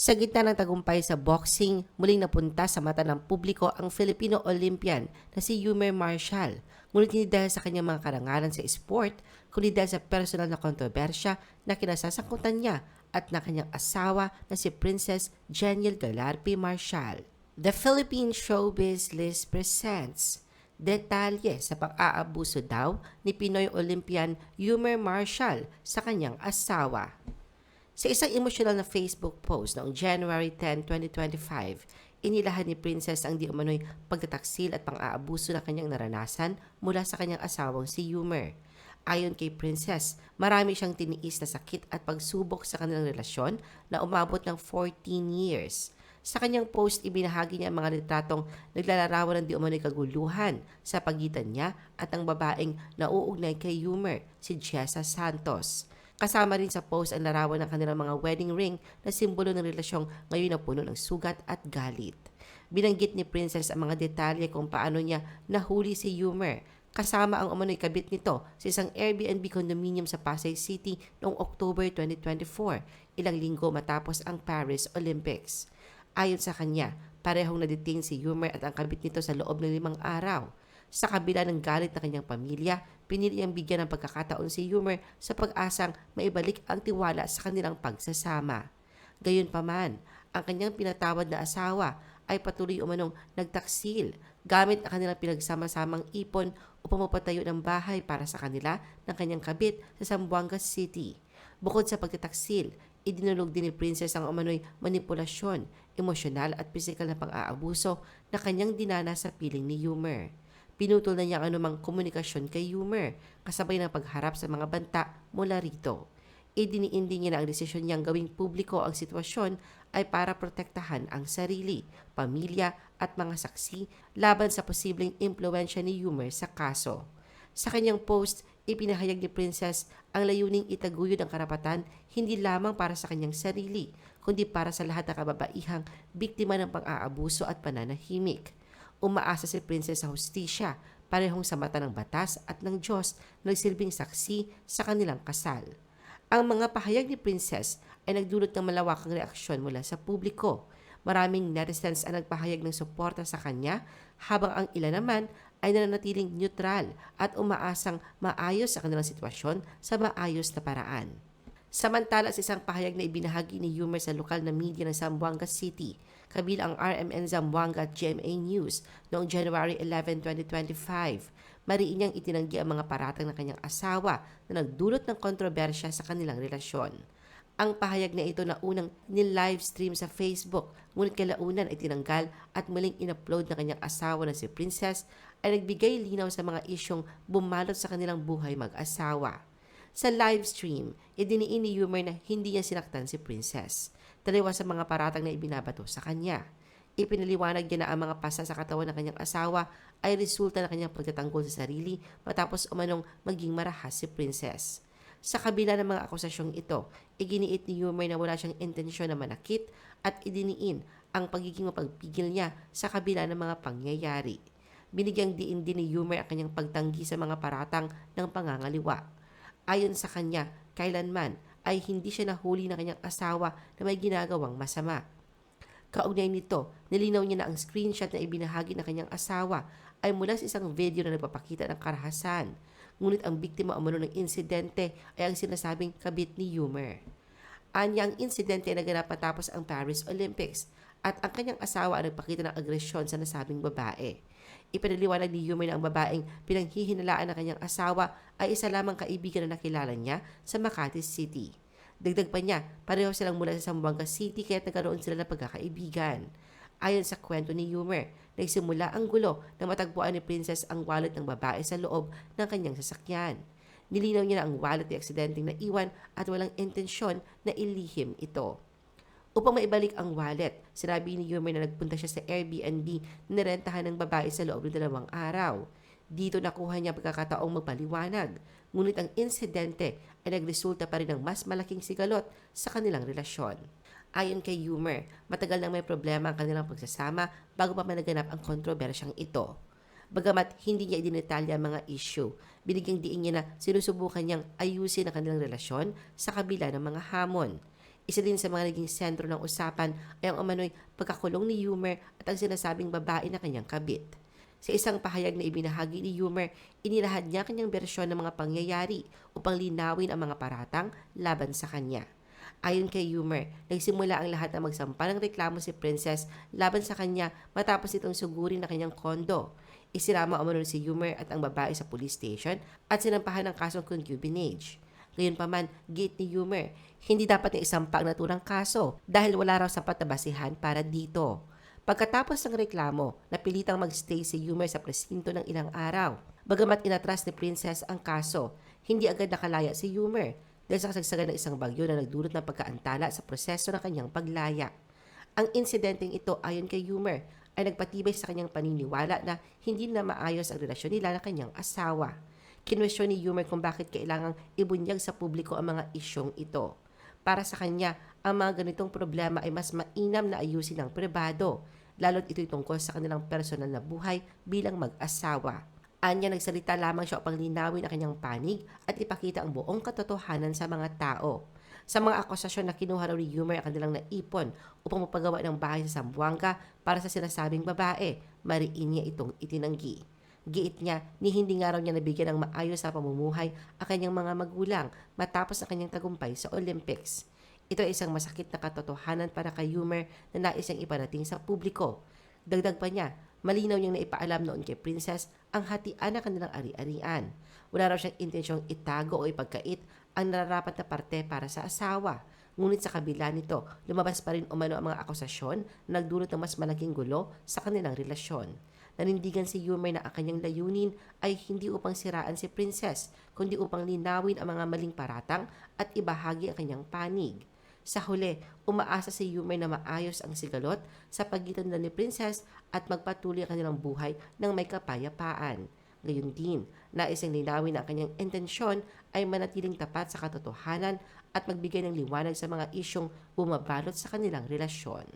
Sa gitna ng tagumpay sa boxing, muling napunta sa mata ng publiko ang Filipino Olympian na si Yumer Marshall. Ngunit hindi dahil sa kanyang mga karangalan sa sport, kundi dahil sa personal na kontrobersya na kinasasangkutan niya at na kanyang asawa na si Princess Jeniel Galarpi Marshall. The Philippine Showbiz List presents detalye sa pang-aabuso daw ni Pinoy Olympian Yumer Marshall sa kanyang asawa. Sa isang emosyonal na Facebook post noong January 10, 2025, inilahan ni Princess ang di umano'y pagtataksil at pang-aabuso na kanyang naranasan mula sa kanyang asawang si Yumer. Ayon kay Princess, marami siyang tiniis na sakit at pagsubok sa kanilang relasyon na umabot ng 14 years. Sa kanyang post, ibinahagi niya ang mga retratong naglalarawan ng di umano'y kaguluhan sa pagitan niya at ang babaeng nauugnay kay Yumer, si Jessa Santos. Kasama rin sa post ang larawan ng kanilang mga wedding ring na simbolo ng relasyong ngayon na puno ng sugat at galit. Binanggit ni Princess ang mga detalye kung paano niya nahuli si Yumer, kasama ang umano'y kabit nito sa isang Airbnb condominium sa Pasay City noong October 2024, ilang linggo matapos ang Paris Olympics. Ayon sa kanya, parehong naditing si Yumer at ang kabit nito sa loob ng limang araw. Sa kabila ng galit ng kanyang pamilya, pinili ang bigyan ng pagkakataon si Yumer sa pag-asang maibalik ang tiwala sa kanilang pagsasama. Gayunpaman, ang kanyang pinatawad na asawa ay patuloy umanong nagtaksil gamit ang kanilang pinagsama-samang ipon upang mapatayo ng bahay para sa kanila ng kanyang kabit sa Zamboanga City. Bukod sa pagtataksil, idinulog din ni Princess ang umano'y manipulasyon, emosyonal at pisikal na pang-aabuso na kanyang dinana sa piling ni Yumer. Pinutol na niya ang anumang komunikasyon kay Yumer, kasabay ng pagharap sa mga banta mula rito. Idiniin din niya na ang desisyon niyang gawing publiko ang sitwasyon ay para protektahan ang sarili, pamilya at mga saksi laban sa posibleng impluensya ni Yumer sa kaso. Sa kanyang post, ipinahayag ni Princess ang layuning itaguyod ang karapatan hindi lamang para sa kanyang sarili, kundi para sa lahat ng kababaihang biktima ng pang-aabuso at pananahimik. Umaasa si Princess sa hustisya, parehong sa mata ng batas at ng Diyos na nagsilbing saksi sa kanilang kasal. Ang mga pahayag ni Princess ay nagdulot ng malawakang reaksyon mula sa publiko. Maraming netizens ang nagpahayag ng suporta sa kanya habang ang ilan naman ay nananatiling neutral at umaasang maayos sa kanilang sitwasyon sa maayos na paraan. Samantala sa isang pahayag na ibinahagi ni Yumer sa lokal na media ng Zamboanga City, kabilang ang RMN Zamboanga at GMA News noong January 11, 2025, mariin niyang itinanggi ang mga paratang ng kanyang asawa na nagdulot ng kontrobersya sa kanilang relasyon. Ang pahayag na ito na unang nil-livestream sa Facebook, ngunit kalaunan ay tinanggal at muling in-upload ng kanyang asawa na si Princess ay nagbigay linaw sa mga isyong bumalot sa kanilang buhay mag-asawa. Sa livestream, idiniin ni Yumer na hindi niya sinaktan si Princess. Dalawa sa mga paratang na ibinabato sa kanya. Ipinaliwanag niya na ang mga pasa sa katawan ng kanyang asawa ay resulta ng kanyang pagtatanggol sa sarili matapos umanong maging marahas si Princess. Sa kabila ng mga akusasyong ito, iginiit ni Yumer na wala siyang intensyon na manakit at idiniin ang pagiging mapagpigil niya sa kabila ng mga pangyayari. Binigyang diin din ni Yumer ang kanyang pagtanggi sa mga paratang ng pangangaliwa. Ayon sa kanya, kailanman ay hindi siya nahuli ng kanyang asawa na may ginagawang masama. Kaugnay nito, nilinaw niya na ang screenshot na ibinahagi ng kanyang asawa ay mula sa isang video na nagpapakita ng karahasan. Ngunit ang biktima umano ng insidente ay ang sinasabing kabit ni Yumer. Anya ang insidente ay naganap matapos ang Paris Olympics at ang kanyang asawa ay nagpakita ng agresyon sa nasabing babae. Ipinaliwanag ni Yumer na ang babaeng pinanghihinalaan ng kanyang asawa ay isa lamang kaibigan na nakilala niya sa Makati City. Dagdag pa niya, pareho silang mula sa Zamboanga City kaya nagkaroon sila ng pagkakaibigan. Ayon sa kwento ni Yumer, nagsimula ang gulo nang matagpuan ni Princess ang wallet ng babae sa loob ng kanyang sasakyan. Nilinaw niya na ang wallet ay aksidenteng naiwan at walang intensyon na ilihim ito. Upang maibalik ang wallet, sinabi ni Yumer na nagpunta siya sa Airbnb na nirentahan ng babae sa loob ng dalawang araw. Dito nakuha niya pagkakataong magpaliwanag, ngunit ang insidente ay nagresulta pa rin ng mas malaking sigalot sa kanilang relasyon. Ayon kay Yumer, matagal nang may problema ang kanilang pagsasama bago pa managanap ang kontrobersyang ito. Bagamat hindi niya idinetalya ang mga issue, binigyang diin niya na sinusubukan niyang ayusin ang kanilang relasyon sa kabila ng mga hamon. Isa din sa mga naging sentro ng usapan ay ang umano'y pagkakulong ni Yumer at ang sinasabing babae na kanyang kabit. Sa isang pahayag na ibinahagi ni Yumer, inilahad niya kanyang bersyon ng mga pangyayari upang linawin ang mga paratang laban sa kanya. Ayon kay Yumer, nagsimula ang lahat na magsampa ng reklamo si Princess laban sa kanya matapos itong sugurin na kanyang kondo. Isirama umano si Yumer at ang babae sa police station at sinampahan ng kasong concubinage. Ngayon pa man, gate ni Yumer, hindi dapat na isampa ang naturang kaso dahil wala raw sapat na basihan para dito. Pagkatapos ng reklamo, napilitang magstay si Yumer sa presinto ng ilang araw. Bagamat inatras ni Princess ang kaso, hindi agad nakalaya si Yumer dahil sa kasagsagan ng isang bagyo na nagdulot ng pagkaantala sa proseso ng kanyang paglaya. Ang insidenteng ito ayon kay Yumer ay nagpatibay sa kanyang paniniwala na hindi na maayos ang relasyon nila ng kanyang asawa. Kinwestiyon ni Yumer kung bakit kailangang ibunyag sa publiko ang mga isyong ito. Para sa kanya, ang mga ganitong problema ay mas mainam na ayusin ng pribado, lalo't ito'y tungkol sa kanilang personal na buhay bilang mag-asawa. Anya nagsalita lamang siya upang linawin ang kanyang panig at ipakita ang buong katotohanan sa mga tao. Sa mga akusasyon na kinuha raw ni Yumer ang kanilang naipon upang mapagawa ng bahay sa Zamboanga para sa sinasabing babae, mariin niya itong itinanggi. Giit niya ni hindi nga raw niya nabigyan ng maayos sa pamumuhay ang kanyang mga magulang matapos ang kanyang tagumpay sa Olympics. Ito ay isang masakit na katotohanan para kay Yumer na nais niyang iparating sa publiko. Dagdag pa niya, malinaw niyang naipaalam noon kay Princess ang hatian ng kanilang ari-arian. Wala raw siyang intensyong itago o ipagkait ang nararapat na parte para sa asawa. Ngunit sa kabila nito, lumabas pa rin umano ang mga akusasyon na nagdulot ng mas malaking gulo sa kanilang relasyon. Nanindigan si Yumer na ang kanyang layunin ay hindi upang siraan si Princess, kundi upang linawin ang mga maling paratang at ibahagi ang kanyang panig. Sa huli, umaasa si Yumer na maayos ang sigalot sa pagitan nila ni Princess at magpatuloy ang kanilang buhay ng may kapayapaan. Gayun din, nais niyang linawin na ang kanyang intensyon ay manatiling tapat sa katotohanan at magbigay ng liwanag sa mga isyong bumabalot sa kanilang relasyon.